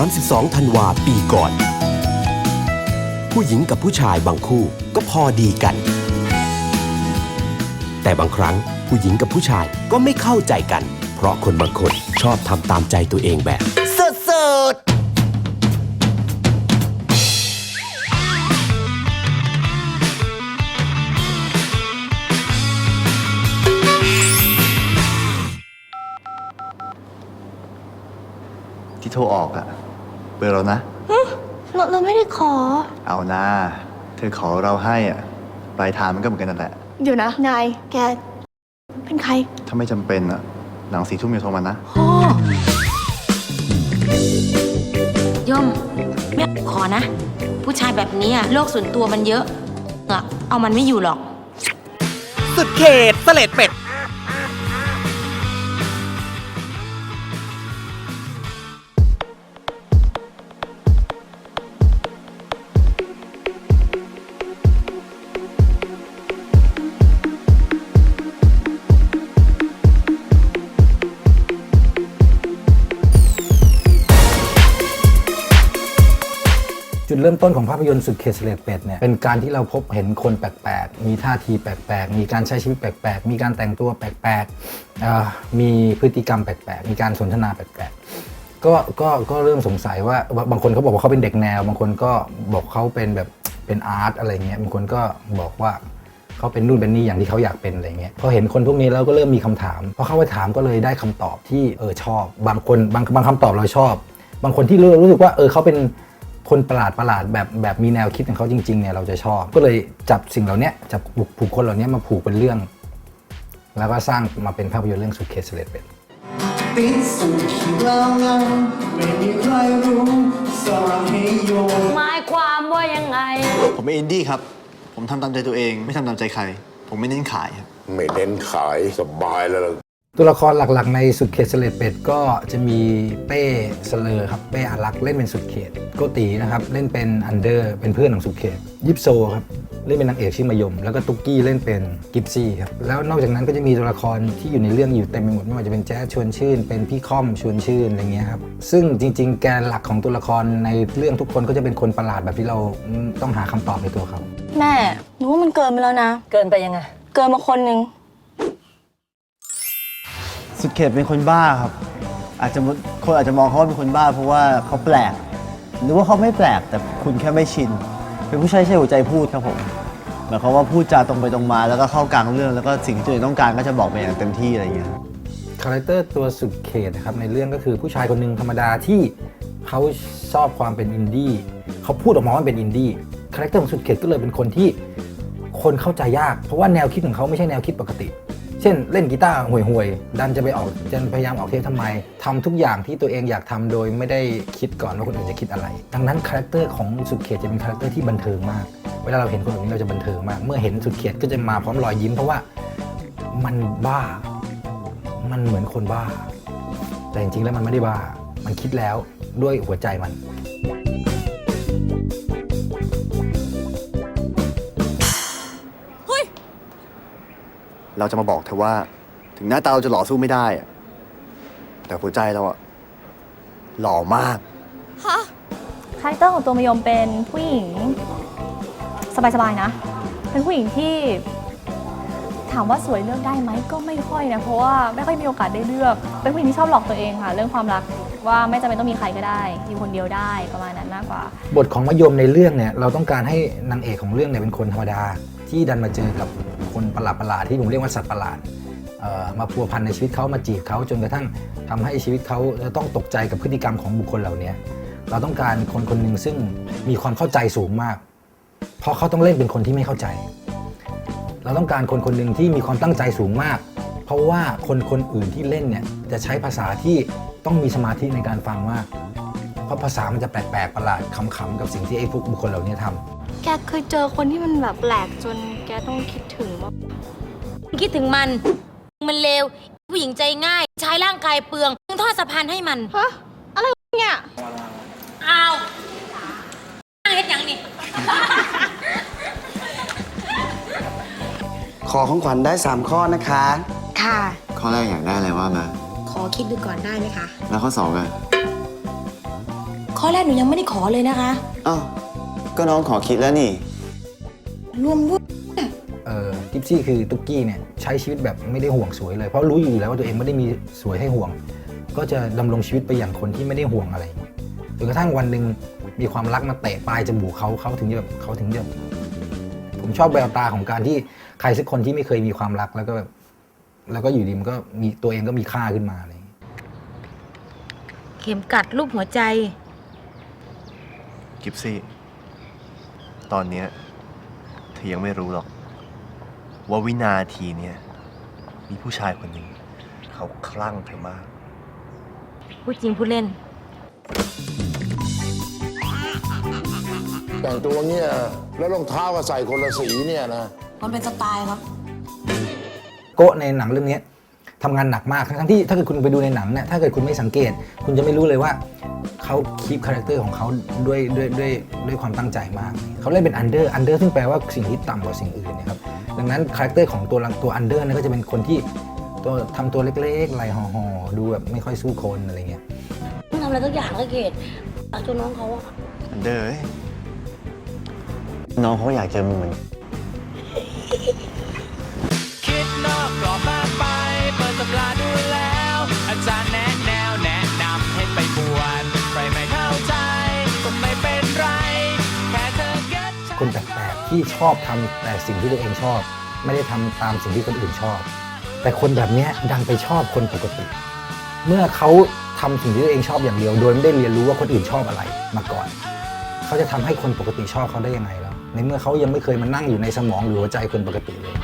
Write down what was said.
32 ธันวาปีก่อน ผู้หญิงกับผู้ชายบางคู่ก็พอดีกัน แต่บางครั้งผู้หญิงกับผู้ชายก็ไม่เข้าใจกัน เพราะคนบางคนชอบทำตามใจตัวเองแบบสุดๆที่โทรออกอะ เบอร์เรานะ เราเราไม่ได้ขอ เอานะเธอขอเราให้อะปลายทางมันก็เหมือนกันนั่นแหละ เดี๋ยวนะ นาย แก เป็นใครถ้าไม่จำเป็นอะหลังสี่ทุ่มอย่าโทรมานะ พ่อย่อมไม่ขอนะ ผู้ชายแบบนี้อะโลกส่วนตัวมันเยอะอะเอามันไม่อยู่หรอก สุดเขตเสลดเป็ด เริ่มต้นของภาพยนตร์สุดเขตเสลดเป็ดเนี่ยเป็นการที่เราพบเห็นคนแปลกๆ มีท่าทีแปลกๆ มีการใช้ชีวิตแปลกๆ มีการแต่งตัวแปลกๆเอ่อมีพฤติกรรมแปลกๆ มีการสนทนาแปลกๆ ก็ก็ก็เริ่มสงสัยว่าบางคนเขาบอกว่าเขาเป็นเด็กแนว บางคนก็บอกเขาเป็นแบบเป็นอาร์ตอะไรเงี้ยบางคนก็บอกว่าเขาเป็นนู่นเป็นนี่อย่างที่เขาอยากเป็นอะไรเงี้ยพอเห็นคนพวกนี้แล้วก็เริ่มมีคำถามพอเข้าไปถามก็เลยได้คำตอบที่เออชอบ บางคนบางบางคำตอบเราชอบ บางคนที่รู้รู้สึกว่าเออเขาเป็น คนประหลาดประหลาดแบบแบบมีแนวคิดของเขาจริงๆเนี่ยเราจะชอบ ก็เลยจับสิ่งเหล่านี้จับผูกคนเหล่านี้มาผูกเป็นเรื่อง แล้วก็สร้างมาเป็นภาพยนตร์เรื่องสุดเคสเลดเป็ดติดสุดที่เราเงาไม่มีใครรู้สอนให้โยนหมายความว่ายังไง ผมเป็นอินดี้ครับ ผมทำตามใจตัวเอง ไม่ทำตามใจใคร ผมไม่เน้นขายครับ ไม่เน้นขายสบายแล้วล่ะ ตัวละครหลักๆ ในสุดเขตเสลดเป็ดก็จะมีเป้สเลอร์ครับเป้อารักษ์เล่นเป็นสุดเขตโกตีนะครับเล่นเป็นอันเดอร์เป็นเพื่อนของสุดเขต ยิปโซครับเล่นเป็นนางเอกชื่อมายม แล้วก็ตุ๊กกี้เล่นเป็นกิฟซี่ครับแล้วนอกจากนั้นก็จะมีตัวละครที่อยู่ในเรื่องอยู่เต็มไปหมดไม่ว่าจะเป็นแจ๊สชวนชื่น เป็นพี่ค่อมชวนชื่นอะไรเงี้ยครับซึ่งจริง ๆ แกนหลักของตัวละครในเรื่องทุกคนก็จะเป็นคนประหลาดแบบที่เราอืมต้องหาคำตอบในตัวเขาแม่หนูว่ามันเกินไปแล้วนะ เกินไปยังไง เกินมาคนหนึ่ง สุดเขตเป็นคนบ้าครับ อาจจะคนอาจจะมองเขาว่าเป็นคนบ้า เพราะว่าเขาแปลกหรือว่าเขาไม่แปลกแต่คุณแค่ไม่ชิน เป็นผู้ชายใช้หัวใจพูดครับผมหมายความว่าพูดจาตรงไปตรงมาแล้วก็เข้ากลางเรื่องแล้วก็สิ่งที่ตัวเองต้องการก็จะบอกไปอย่างเต็มที่อะไรอย่างเงี้ยคาแรคเตอร์ตัวสุดเขตนะครับในเรื่องก็คือผู้ชายคนหนึ่งธรรมดาที่เขาชอบความเป็นอินดี้เขาพูดออกมาว่าเป็นอินดี้คาแรคเตอร์ของสุดเขตก็เลยเป็นคนที่คนเข้าใจยาก เพราะว่าแนวคิดของเขาไม่ใช่แนวคิดปกติ เช่นเล่นกีตาร์ห่วยๆ ดันจะไปออกจะพยายามออกเทปทำไม ทำทุกอย่างที่ตัวเองอยากทำโดยไม่ได้คิดก่อนว่าคนอื่นจะคิดอะไร ดังนั้นคาแรคเตอร์ของสุดเขตจะเป็นคาแรคเตอร์ที่บันเทิงมาก เวลาเราเห็นคนแบบนี้เราจะบันเทิงมาก เมื่อเห็นสุดเขตก็จะมาพร้อมรอยยิ้มเพราะว่ามันบ้า มันเหมือนคนบ้า แต่จริงๆแล้วมันไม่ได้บ้า มันคิดแล้วด้วยหัวใจมัน เราจะมาบอกเธอว่า ถึงหน้าตาเราจะหล่อสู้ไม่ได้อะแต่หัวใจเราอะหล่อมากคาแรคเตอร์ของตัวมายมเป็นผู้หญิง สบายๆนะ เป็นผู้หญิงที่ ถามว่าสวยเลือกได้ไหมก็ไม่ค่อยนะ เพราะว่าไม่ค่อยมีโอกาสได้เลือก เป็นผู้หญิงที่ชอบหลอกตัวเองค่ะ เรื่องความรักว่าไม่จำเป็นต้องมีใครก็ได้ อยู่คนเดียวได้ประมาณนั้นมากกว่า บทของมะยมในเรื่องเนี่ยเราต้องการให้นางเอกของเรื่องเนี่ยเป็นคนธรรมดา ที่ดันมาเจอกับคนประหลาดประหลาดๆที่ผมเรียกว่าสัตว์ประหลาดมาพัวพันในชีวิตเขามาจีบเขาจนกระทั่งทำให้ชีวิตเขาจะต้องตกใจกับพฤติกรรมของบุคคลเหล่านี้เราต้องการคนคนหนึ่งซึ่งมีความเข้าใจสูงมาก เพราะเขาต้องเล่นเป็นคนที่ไม่เข้าใจ เราต้องการคนคนหนึ่งที่มีความตั้งใจสูงมาก เพราะว่าคนคนอื่นที่เล่นเนี่ยจะใช้ภาษาที่ต้องมีสมาธิในการฟังมาก เพราะภาษามันจะแปลกๆประหลาดขำๆกับสิ่งที่ไอ้พวกบุคคลเหล่านี้ทำ แกเคยเจอคนที่มันแบบแปลกจนแกต้องคิดถึงว่าคิดถึงมัน มันเลว ผู้หญิงใจง่าย ใช้ร่างกายเปลืองมึงทอดสะพานให้มันฮะอะไรเนี่ยอ้าวนั่งเฮ็ดหยังนี่ ขอของขวัญได้ 3 ข้อนะคะ ค่ะ ข้อแรกอยากได้อะไรว่ามา ขอคิดดูก่อนได้ไหมคะ แล้วข้อสองอะข้อแรกหนูยังไม่ได้ขอเลยนะคะ อ้าว ก็น้องขอคิดแล้วนี่ รวมด้วยเอ่อกิฟซี่คือตุ๊กกี้เนี่ยใช้ชีวิตแบบไม่ได้ห่วงสวยเลย เพราะรู้อยู่แล้วว่าตัวเองไม่ได้มีสวยให้ห่วง ก็จะดำรงชีวิตไปอย่างคนที่ไม่ได้ห่วงอะไรจนกระทั่งวันหนึ่งมีความรักมาเตะปลายจมูกเขาเขาถึงจะแบบเขาถึงจะผมชอบแววตาของการที่ใครสักคนที่ไม่เคยมีความรักแล้วก็แบบแล้วก็อยู่ดีมันก็มีตัวเองก็มีค่าขึ้นมาอะไรอย่างเงี้ยเข็มกัดรูปหัวใจ กิฟซี่ ตอนเนี้ยเธอยังไม่รู้หรอก ว่าวินาทีเนี้ยมีผู้ชายคนหนึ่งเขาคลั่งเธอมาก พูดจริงพูดเล่น แต่งตัวเงี้ยแล้วรองเท้าก็ใส่คนละสีเนี่ยนะ มันเป็นสไตล์ครับ โกะในหนังเรื่องเนี้ย ทำงานหนักมากทั้งที่ถ้าเกิดคุณไปดูในหนังเนี่ยถ้าเกิดคุณไม่สังเกต คุณจะไม่รู้เลยว่าเขาคีปคาแรคเตอร์ของเขาด้วยด้วยด้วยด้วยความตั้งใจมาก เขาเล่นเป็นอันเดอร์อันเดอร์ซึ่งแปลว่าสิ่งที่ต่ำกว่าสิ่งอื่นเนะครับดังนั้นคาแรคเตอร์ของตัวตัวอันเดอร์เนี่ยก็จะเป็นคนที่ตัวทำตัวเล็กๆไหลห่อๆดูแบบไม่ค่อยสู้คนอะไรเงี้ยต้องทำอะไรสักอย่างก็เกตเอาตัวน้องเขาอะอันเดอร์เอ้ยน้องเขาอยากเจอมึงเหมือนคิดนอกกรอบ อบทำแต่สิ่งที่ตัวเองชอบ ไม่ได้ทำตามสิ่งที่คนอื่นชอบ แต่คนแบบนี้ดันไปชอบคนปกติ เมื่อเขาทำสิ่งที่ตัวเองชอบอย่างเดียว โดยไม่ได้เรียนรู้ว่าคนอื่นชอบอะไรมาก่อน เขาจะทำให้คนปกติชอบเขาได้ยังไงแล้วในเมื่อเขายังไม่เคยมานั่งอยู่ในสมองหรือหัวใจคนปกติเลย